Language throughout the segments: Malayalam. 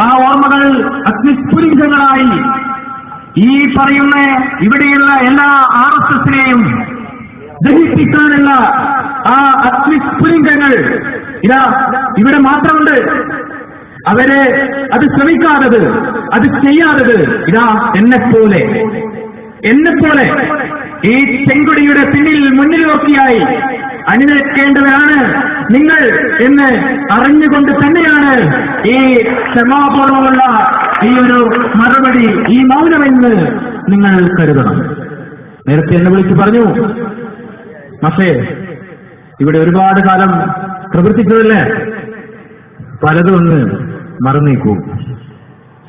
ആ ഓർമ്മകൾ അഗ്നിസ്ഫുലിംഗങ്ങളായി. ഈ പറയുന്ന ഇവിടെയുള്ള എല്ലാ ആർ എസ് എസിനെയും ദഹിപ്പിക്കാനുള്ള ആ അഗ്നിസ്ഫുലിംഗങ്ങൾ ഇതാ ഇവിടെ മാത്രമുണ്ട്. അവരെ അത് ശ്രമിക്കാത്തത് അത് ചെയ്യാത്തത് ഇതാ എന്നെപ്പോലെ. എന്നെപ്പോലെ ഈ ചെങ്കുടിയുടെ പിന്നിൽ മുന്നിൽ നോക്കിയായി അണിനിരക്കേണ്ടവരാണ് നിങ്ങൾ എന്ന് അറിഞ്ഞുകൊണ്ട് തന്നെയാണ് ഈ ക്ഷമാപൂർവമുള്ള ഈ ഒരു മറുപടി ഈ മൗനമെന്ന് നിങ്ങൾ കരുതണം. നേരത്തെ എന്നെ വിളിച്ച് പറഞ്ഞു മസേ ഇവിടെ ഒരുപാട് കാലം പ്രവർത്തിച്ചതല്ലേ? പലതും ഒന്ന് മറന്നേക്കൂ.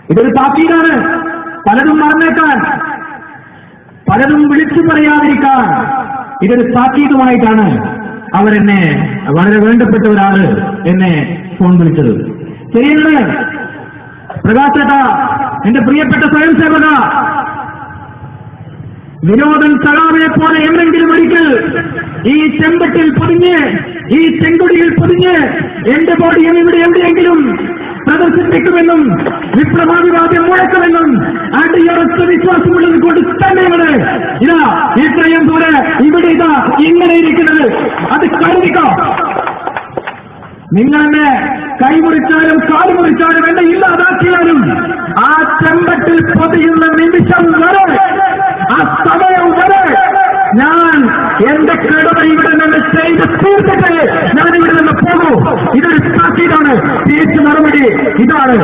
ഇതൊരു താക്കീതാണ് പലതും മറന്നേക്കാൻ പലതും വിളിച്ചു പറയാതിരിക്കാൻ ഇതൊരു താക്കീതുമായിട്ടാണ് അവരെന്നെ വളരെ വേണ്ടപ്പെട്ട ഒരാൾ എന്നെ ഫോൺ വിളിച്ചത്. ശരിയാണ്. പ്രകാശേട്ട എന്റെ പ്രിയപ്പെട്ട സ്വയം സേവക വിനോദൻ സഖാവിനെ പോലെ എന്നെങ്കിലും ഒരിക്കൽ ഈ ചെമ്പട്ടിൽ പൊതിഞ്ഞ് ഈ ചെങ്കൊടിയിൽ പൊതിഞ്ഞ് എന്റെ ബോഡിയും ഇവിടെ എവിടെയെങ്കിലും പ്രദർശിപ്പിക്കുമെന്നും വിപ്ലവാഭിവാദ്യം മുഴക്കുമെന്നും അടിയുറച്ച വിശ്വാസമുള്ളത് കൊണ്ട് ഇതാ ഇത്രയും ദൂരെ ഇവിടെ ഇതാ ഇങ്ങനെ ഇരിക്കുന്നത്. അത് കരുതിക്കോ? നിങ്ങളെന്നെ കൈമുറിച്ചാലും കാലുമുറിച്ചാലും എന്നെ ഇല്ലാതാക്കിയാലും ആ ചെമ്പട്ടിൽ പൊതിയുന്ന നിമിഷം വരെ ആ സമയം വരെ ഞാൻ എന്റെ കടമ ഇവിടെ നിന്ന് ചെയ്ത് തീർത്തിട്ട് ഞാൻ ഇവിടെ നിന്ന് പോകൂ ഇതൊരു താക്കീതാണ് തിരിച്ചു മറുപടി ഇതാണ്.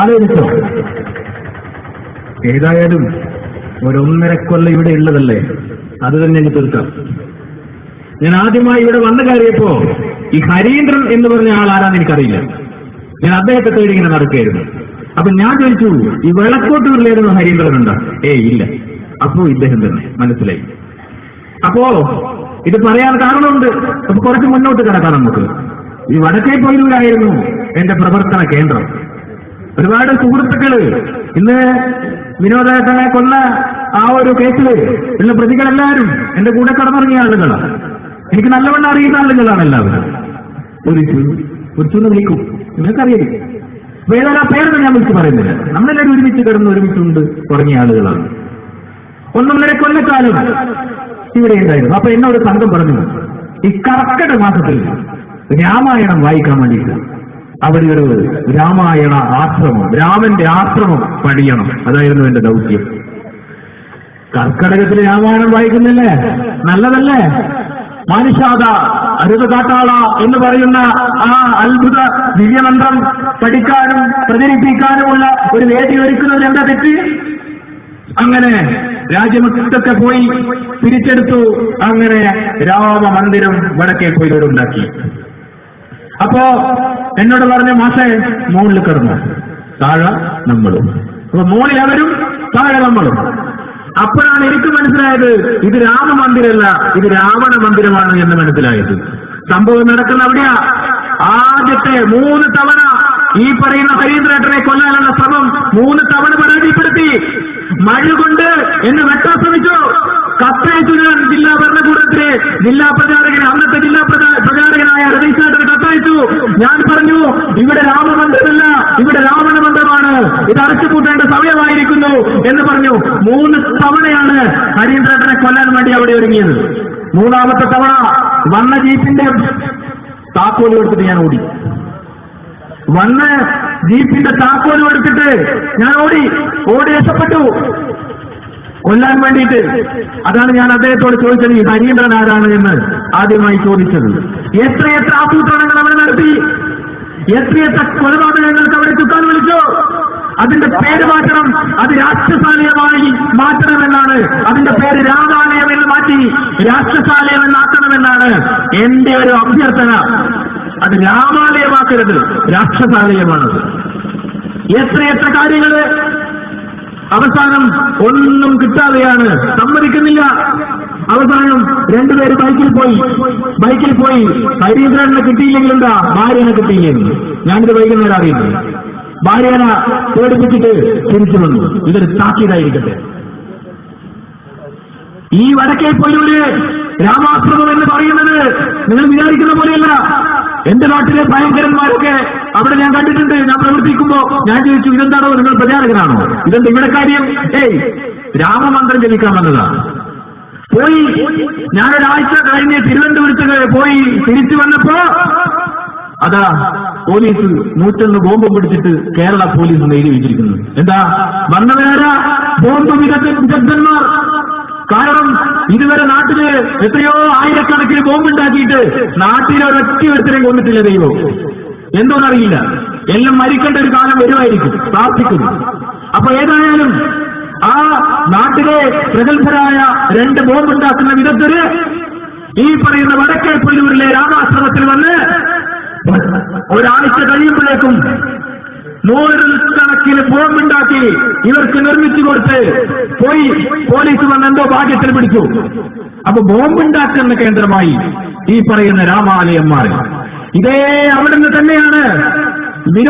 ആലോചിച്ചോ ഏതായാലും ഒരൊന്നര കൊല്ലം ഇവിടെ ഉള്ളതല്ലേ? അത് തന്നെ എനിക്ക് തീർക്കാം. ഞാൻ ആദ്യമായി ഇവിടെ വന്നു കയറിയപ്പോ ഈ ഹരീന്ദ്രൻ എന്ന് പറഞ്ഞ ആൾ ആരാന്ന് എനിക്കറിയില്ല. ഞാൻ അദ്ദേഹത്തെ തേടി ഇങ്ങനെ നടക്കുകയായിരുന്നു. അപ്പൊ ഞാൻ ചോദിച്ചു ഈ വെള്ളക്കോട്ടൂരിലായിരുന്നു ഹരീന്ദ്രൻ ഉണ്ടോ? ഏ ഇല്ല. അപ്പോ ഇദ്ദേഹം തന്നെ. മനസ്സിലായി. അപ്പോ ഇത് പറയാൻ കാരണമുണ്ട്. അപ്പൊ കുറച്ച് മുന്നോട്ട് കിടക്കാം നമുക്ക്. ഈ വടക്കേ പൊയിലൂരായിരുന്നു എന്റെ പ്രവർത്തന കേന്ദ്രം. ഒരുപാട് സുഹൃത്തുക്കൾ ഇന്ന് വിനോദേട്ടനെ കൊന്ന ആ ഒരു കേസിൽ ഉള്ള പ്രതികളെല്ലാവരും എന്റെ കൂടെ കടന്നിറങ്ങിയ ആളുകളാണ് എനിക്ക് നല്ലവണ്ണം അറിയുന്ന ആളുകളാണ് എല്ലാവരും. ഒരു ഒരു വിളിക്കും നിങ്ങൾക്കറിയാം. അപ്പൊ ഏതായാലും ആ പേരൊന്നും ഞാൻ വിളിച്ച് പറയുന്നില്ല. നമ്മളെല്ലാവരും ഒരുമിച്ച് കിടന്ന് ഒരുമിച്ചുണ്ട് തുടങ്ങിയ ആളുകളാണ്. ഒന്നും ഒന്നൊന്നര കൊല്ലക്കാലം ഇവിടെ ഉണ്ടായിരുന്നു. അപ്പൊ എന്നോട് സംഘം പറഞ്ഞു ഈ കർക്കട മാസത്തിൽ രാമായണം വായിക്കാൻ വേണ്ടിയിട്ട്. അവിടെ ഒരു രാമായണ ആശ്രമം രാമന്റെ ആശ്രമം പഠിയണം അതായിരുന്നു എന്റെ ദൗത്യം. കർക്കടകത്തിൽ രാമായണം വായിക്കുന്നില്ലേ? നല്ലതല്ലേ? മാനുഷാദ അരുത് കാട്ടാള എന്ന് പറയുന്ന ആ അത്ഭുത ദിവ്യമന്ത്രം പഠിക്കാനും പ്രചരിപ്പിക്കാനുമുള്ള ഒരു വേദി ഒരുക്കുന്നത് എന്താ തെറ്റ്? അങ്ങനെ രാജ്യമൊക്കെ പോയി തിരിച്ചെടുത്തു അങ്ങനെ രാമമന്ദിരം വടക്കേ ഉണ്ടാക്കി. അപ്പോ എന്നോട് പറഞ്ഞു മാസേ മുകളിൽ കിടന്നു. താഴെ നമ്മളും. അപ്പൊ മുകളിൽ അവരും താഴെ നമ്മളും. അപ്പോഴാണ് എനിക്ക് മനസ്സിലായത് ഇത് രാമമന്ദിരമല്ല ഇത് രാവണ മന്ദിരമാണ് എന്ന് മനസ്സിലായത്. സംഭവം നടക്കുന്ന അവിടെയാ. ആദ്യത്തെ മൂന്ന് തവണ ഈ പറയുന്ന ഹരീന്ദ്രേട്ടനെ കൊല്ലാനുള്ള ശ്രമം മൂന്ന് തവണ പരാജയപ്പെടുത്തി. മഴ കൊണ്ട് എന്നെ വെട്ടാൻ ശ്രമിച്ചു. കത്തയച്ചു ഞാൻ ജില്ലാ ഭരണകൂടത്തിലെ ജില്ലാ പ്രചാരകൻ അന്നത്തെ ജില്ലാ രതീഷേട്ടന് കത്തയച്ചു ഞാൻ പറഞ്ഞു ഇവിടെ രാമമന്ത്രമല്ല ഇവിടെ രാവണ മന്ത്രമാണ് ഇത് അടച്ചുപൂട്ടേണ്ട സമയമായിരിക്കുന്നു എന്ന് പറഞ്ഞു. മൂന്ന് തവണയാണ് ഹരീന്ദ്രനെ കൊല്ലാൻ വേണ്ടി അവിടെ ഒരുങ്ങിയത്. മൂന്നാമത്തെ തവണ വന്ന ജീപ്പിന്റെ താക്കോൽ കൊടുത്തിട്ട് ഞാൻ ഓടി. വന്ന് ജീപ്പിന്റെ താക്കോലും എടുത്തിട്ട് ഞാൻ ഓടി. ഓടി രക്ഷപ്പെട്ടു. കൊല്ലാൻ വേണ്ടിയിട്ട്. അതാണ് ഞാൻ അദ്ദേഹത്തോട് ചോദിച്ചത് ഈ ഹരീന്ദ്രൻ ആരാണ്? എന്ന്. ആദ്യമായി ചോദിച്ചത്. എത്രയെത്ര ആസൂത്രണങ്ങൾ അവർ നടത്തി? എത്രയെത്ര കൊലപാതകങ്ങൾക്ക് അവരെ ചുക്കാൻ വിളിച്ചു? അതിന്റെ പേര് മാറ്റണം. അത് രാഷ്ട്രസാലയമായി മാറ്റണമെന്നാണ്. അതിന്റെ പേര് രാമാലയം എന്ന് മാറ്റി രാഷ്ട്രസാലയം എന്നാക്കണമെന്നാണ് എന്റെ ഒരു അഭ്യർത്ഥന. അത് രാമാലയമാക്കരുത്. എത്ര എത്രയെത്ര കാര്യങ്ങൾ അവസാനം ഒന്നും കിട്ടാതെയാണ് സമ്മതിക്കുന്നില്ല. അവസാനം രണ്ടുപേര് ബൈക്കിൽ പോയി. ബൈക്കിൽ പോയി. ഹരീന്ദ്രനെ കിട്ടിയില്ലെങ്കിൽ ഭാര്യനെ കിട്ടിയില്ലെങ്കിൽ ഞാനിത് വൈകുന്നേരം അറിയുന്നു. ഭാര്യനെ പേടിപ്പിച്ചിട്ട് തിരിച്ചു വന്നു. ഇതൊരു താക്കീതായിരിക്കട്ടെ ഈ വടക്കേ പൊയ്യൂര് രാമാശ്രമം എന്ന് പറയുന്നത് നിങ്ങൾ വിചാരിക്കുന്ന പോലെയല്ല. എന്റെ നാട്ടിലെ ഭയങ്കരന്മാരൊക്കെ അവിടെ ഞാൻ കണ്ടിട്ടുണ്ട്. ഞാൻ പ്രവർത്തിക്കുമ്പോ ഞാൻ ചോദിച്ചു ഇതെന്താണോ നിങ്ങൾ പ്രചാരകനാണോ? ഇതെന്താ ഇവിടെ കാര്യം ഏയ് രാമമന്ത്രം ജപിക്കാൻ വന്നതാണ് പോയി. ഞാനൊരാഴ്ച കഴിഞ്ഞ് തിരുവനന്തപുരത്ത് പോയി തിരിച്ചു വന്നപ്പോ അതാ പോലീസ് നൂറ്റൊന്ന് ബോംബ് പിടിച്ചിട്ട് കേരള പോലീസ് നേടി വെച്ചിരിക്കുന്നു എന്താ? വന്നവരാരാ? ബോംബ് വിദഗ്ധ വിദഗ്ധന്മാർ. കാരണം ഇതുവരെ നാട്ടിൽ എത്രയോ ആയിരക്കണക്കിന് ബോംബ് ഉണ്ടാക്കിയിട്ട് നാട്ടിലെ ഒരൊറ്റ ഒരുത്തരെയും കൊന്നിട്ടില്ല ദൈവം. എന്തോന്നറിയില്ല. എല്ലാം മരിക്കേണ്ട ഒരു കാലം വരുമായിരിക്കും. പ്രാർത്ഥിക്കുന്നു. അപ്പൊ ഏതായാലും ആ നാട്ടിലെ പ്രഗത്ഭരായ രണ്ട് ബോംബുണ്ടാക്കുന്ന വിദഗ്ധര് ഈ പറയുന്ന വടക്കേ പുല്ലൂരിലെ രാമാശ്രമത്തിൽ വന്ന് ഒരാഴ്ച കഴിയുമ്പോഴേക്കും നൂറുകണക്കിന് ബോംബുണ്ടാക്കി ഇവർക്ക് നിർമ്മിച്ചു കൊടുത്ത് പോയി പോലീസ് വന്ന് എന്തോ ഭാഗ്യത്തിൽ പിടിച്ചു. അപ്പൊ ബോംബുണ്ടാക്കുന്ന കേന്ദ്രമായി ഈ പറയുന്ന രാമാലയം മാറി ഇതേ അവിടുന്ന് തന്നെയാണ്